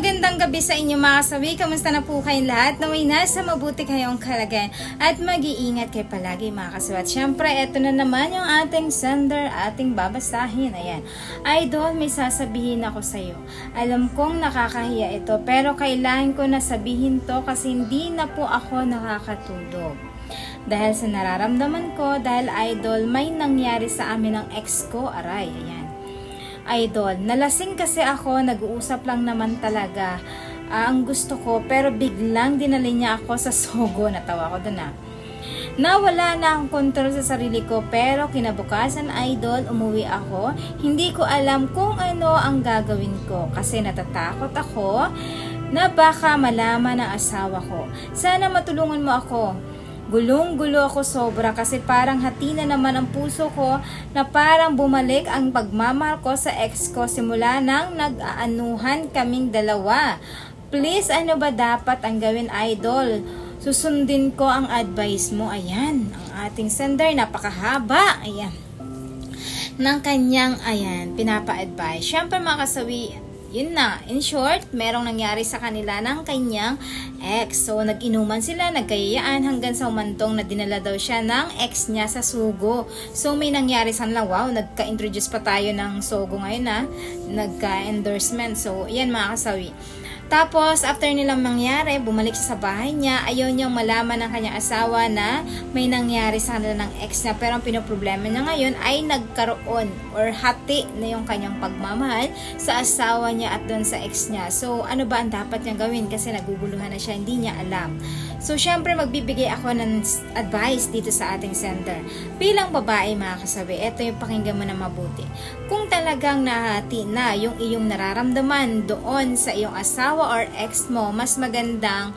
magandang gabi sa inyo mga kasawi. Kamusta na po kayong lahat? Naway nasa mabuti kayong kalagayan at mag-iingat kayo palagi mga kasawi. At syempre, eto na naman yung ating sender, ating babasahin. Ayan. Idol, may sasabihin ako sa'yo. Alam kong nakakahiya ito pero kailangan ko na sabihin to kasi hindi na po ako nakakatulog. Dahil sa nararamdaman ko, dahil idol, may nangyari sa amin ng ex ko, aray, ayan. Idol, nalasing kasi ako, nag-uusap lang naman talaga ah, ang gusto ko, pero biglang dinali niya ako sa sogo, natawa ko dun ah. Nawala na akong kontrol sa sarili ko pero kinabukasan idol umuwi ako. Hindi ko alam kung ano ang gagawin ko kasi natatakot ako na baka malaman ng asawa ko. Sana matulungan mo ako. Gulong-gulo ako sobra kasi parang hati na naman ang puso ko na parang bumalik ang pagmamahal ko sa ex ko simula nang nag-aanuhan kaming dalawa. Please, ano ba dapat ang gawin, idol? Susundin ko ang advice mo. Ayan, ang ating sender, napakahaba. Ayan ng kanyang, ayan, pinapa-advise. Siyempre mga kasawi, yun na, in short, merong nangyari sa kanila ng kanyang ex. So, nag-inuman sila, nagkayayaan hanggang sa umantong na dinala daw siya ng ex niya sa sugo. So, may nangyari sa kanila, wow, nagka-introduce pa tayo ng sugo ngayon na, nagka-endorsement. So, yan mga kasawi. Tapos, after nilang mangyari, bumalik siya sa bahay niya. Ayaw niyang malaman ng kanyang asawa na may nangyari sa kanila ng ex niya. Pero ang pinoproblema niya ngayon ay nagkaroon or hati na yung kanyang pagmamahal sa asawa niya at doon sa ex niya. So, ano ba ang dapat niyang gawin? Kasi naguguluhan na siya, hindi niya alam. So, syempre, magbibigay ako ng advice dito sa ating center. Bilang babae, mga kasabi, ito yung pakinggan mo na mabuti. Kung talagang nahati na yung iyong nararamdaman doon sa iyong asawa or ex mo, mas magandang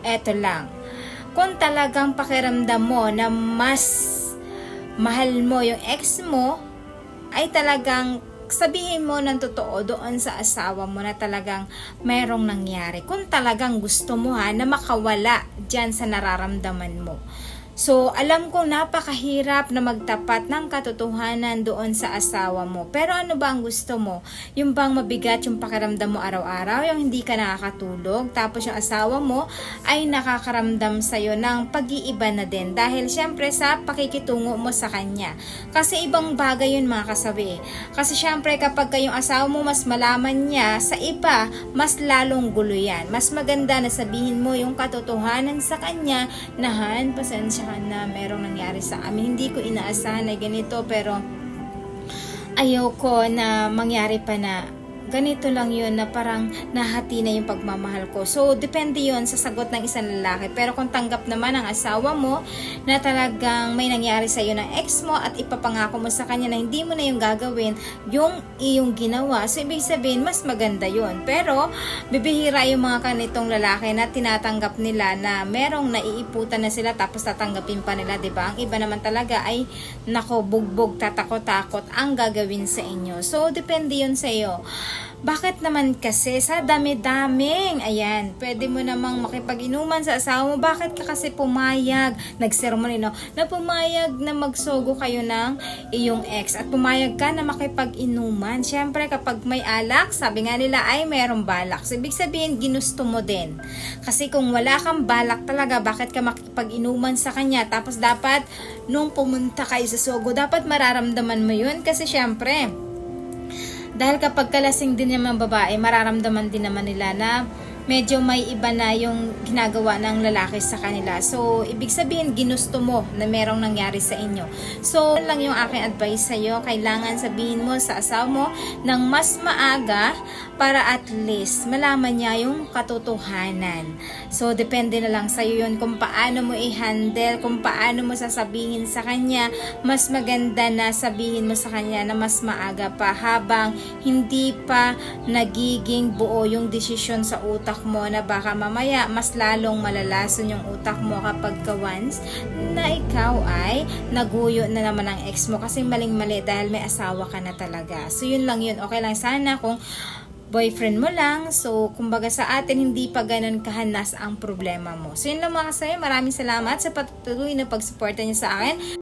eto lang. Kung talagang pakiramdam mo na mas mahal mo yung ex mo, ay talagang sabihin mo ng totoo doon sa asawa mo na talagang merong nangyari. Kung talagang gusto mo ha na makawala dyan sa nararamdaman mo. So, alam kong napakahirap na magtapat ng katotohanan doon sa asawa mo. Pero ano ba ang gusto mo? Yung bang mabigat yung pakiramdam mo araw-araw, yung hindi ka nakakatulog, tapos yung asawa mo ay nakakaramdam sa'yo ng pag-iiba na din. Dahil syempre sa pakikitungo mo sa kanya. Kasi ibang bagay yun mga kasabi. Kasi syempre kapag kayong asawa mo mas malaman niya sa iba, mas lalong gulo yan. Mas maganda na sabihin mo yung katotohanan sa kanya na han, pasensya ka na merong nangyari sa amin. Hindi ko inaasahan na ganito pero ayoko na mangyari pa na ganito lang yun na parang nahati na yung pagmamahal ko. So, depende yun sa sagot ng isang lalaki. Pero kung tanggap naman ang asawa mo na talagang may nangyari sa iyo ng ex mo at ipapangako mo sa kanya na hindi mo na yung gagawin yung iyong ginawa. So, ibig sabihin, mas maganda yun. Pero, bibihira yung mga kanitong lalaki na tinatanggap nila na merong naiiputan na sila tapos tatanggapin pa nila, ba? Ang iba naman talaga ay nako bugbog tatakot-takot ang gagawin sa inyo. So depende 'yun sa iyo. Bakit naman kasi sa dami-daming, ayan, pwede mo namang makipag-inuman sa asawa mo. Bakit ka kasi pumayag, nagsermon, no, na pumayag na magsogo kayo ng iyong ex at pumayag ka na makipag-inuman. Siyempre, kapag may alak, sabi nga nila ay mayroong balak. So, ibig sabihin, ginusto mo din. Kasi kung wala kang balak talaga, bakit ka makipag-inuman sa kanya? Tapos dapat, nung pumunta kayo sa sogo, dapat mararamdaman mo yun. Kasi syempre, dahil kapag kalasing din naman babae, mararamdaman din naman nila na medyo may iba na yung ginagawa ng lalaki sa kanila. So, ibig sabihin, ginusto mo na merong nangyari sa inyo. So, lang yung aking advice sa'yo. Kailangan sabihin mo sa asawa mo ng mas maaga para at least malaman niya yung katotohanan. So, depende na lang sa'yo yun kung paano mo i-handle, kung paano mo sasabihin sa kanya. Mas maganda na sabihin mo sa kanya na mas maaga pa habang hindi pa nagiging buo yung desisyon sa utak mo na baka mamaya mas lalong malalason yung utak mo kapag ka once na ikaw ay naguyo na naman ang ex mo kasi maling-mali dahil may asawa ka na talaga. So, yun lang yun. Okay lang sana kung boyfriend mo lang. So, kumbaga sa atin, hindi pa ganun kahanas ang problema mo. So, yun lang mga kasaya. Maraming salamat sa patuloy na pagsuporta niyo sa akin.